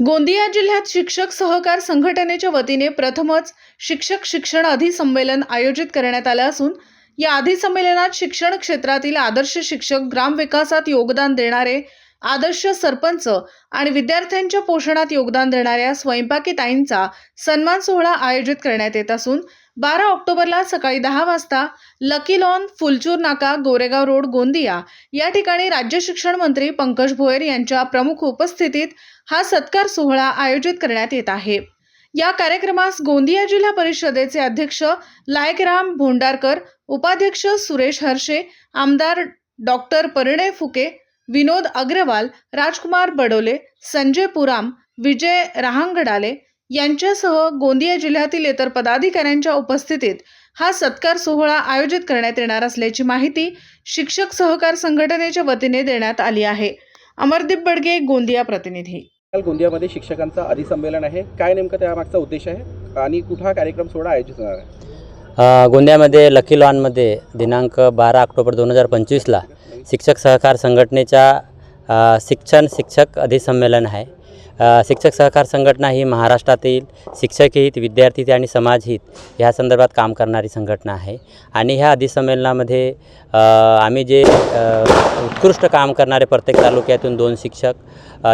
गोंदिया जिल्ह्यात शिक्षक सहकार संघटनेच्या वतीने प्रथमच शिक्षक शिक्षण अधिसंमेलन आयोजित करण्यात आलं असून या अधिसंमेलनात शिक्षण क्षेत्रातील आदर्श शिक्षक ग्रामविकासात योगदान देणारे आदर्श सरपंच आणि विद्यार्थ्यांच्या पोषणात योगदान देणाऱ्या स्वयंपाकी ताईंचा सन्मान सोहळा आयोजित करण्यात येत असून बारा ऑक्टोबरला सकाळी दहा वाजता लकी लॉन फुलचूर नाका गोरेगाव रोड गोंदिया या ठिकाणी राज्य शिक्षण मंत्री पंकज भोयर यांच्या प्रमुख उपस्थितीत हा सत्कार सोहळा आयोजित करण्यात येत आहे. या कार्यक्रमास गोंदिया जिल्हा परिषदेचे अध्यक्ष लायकराम भोंडारकर उपाध्यक्ष सुरेश हर्षे आमदार डॉक्टर परिणय फुके विनोद अग्रवाल राजकुमार बडोले संजय पुराम विजय रहांगडाले यांच्यासह गोंदिया जिल्ह्यातील इतर पदाधिकाऱ्यांच्या उपस्थितीत हा सत्कार सोहळा आयोजित करण्यात येणार असल्याची माहिती शिक्षक सहकार संघटनेच्या वतीने देण्यात आली आहे. अमरदीप बडगे गोंदिया प्रतिनिधी. काल गोंदियामध्ये शिक्षकांचं अधिसंमेलन आहे. काय नेमकं त्यामागचा उद्देश आहे आणि कुठं हा कार्यक्रम सोहळा आयोजित होणार आहे? गोंदियामध्ये लकी लॉनमध्ये दिनांक बारा ऑक्टोबर दोन हजार पंचवीसला शिक्षक सहकार संघटनेच्या शिक्षण शिक्षक अधिसंमेलन आहे. शिक्षक सहकार संघटना ही महाराष्ट्रातील शिक्षकहित विद्यार्थी आणि समाजहित ह्या संदर्भात काम करणारी संघटना आहे. आणि ह्या अधिसंमेलनामध्ये आम्ही जे उत्कृष्ट काम करणारे प्रत्येक तालुक्यातून दोन शिक्षक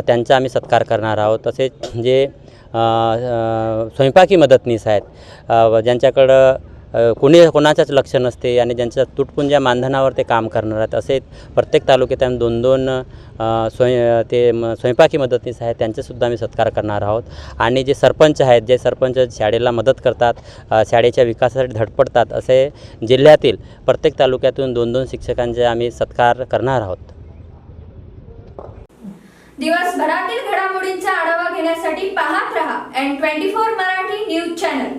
त्यांचा आम्ही सत्कार करणार आहोत. तसेच जे स्वयंपाकी मदतनीस आहेत ज्यांच्याकडं कोणी कोणाचंच लक्ष नसते आणि ज्यांच्या तुटपुंज्या मानधनावर ते काम करणार आहेत. असे प्रत्येक तालुक्यात आम्ही दोन दोन स्वयं ते म स्वयंपाकी मदतनीस आहेत. त्यांचेसुद्धा आम्ही सत्कार करणार आहोत. आणि जे सरपंच आहेत जे सरपंच शाळेला मदत करतात शाळेच्या विकासासाठी धडपडतात असे जिल्ह्यातील प्रत्येक तालुक्यातून दोन दोन शिक्षकांचे आम्ही सत्कार करणार आहोत. दिवसभरातील घडामोडींचा आढावा घेण्यासाठी पाहत रहा N twenty four Marathi news channel.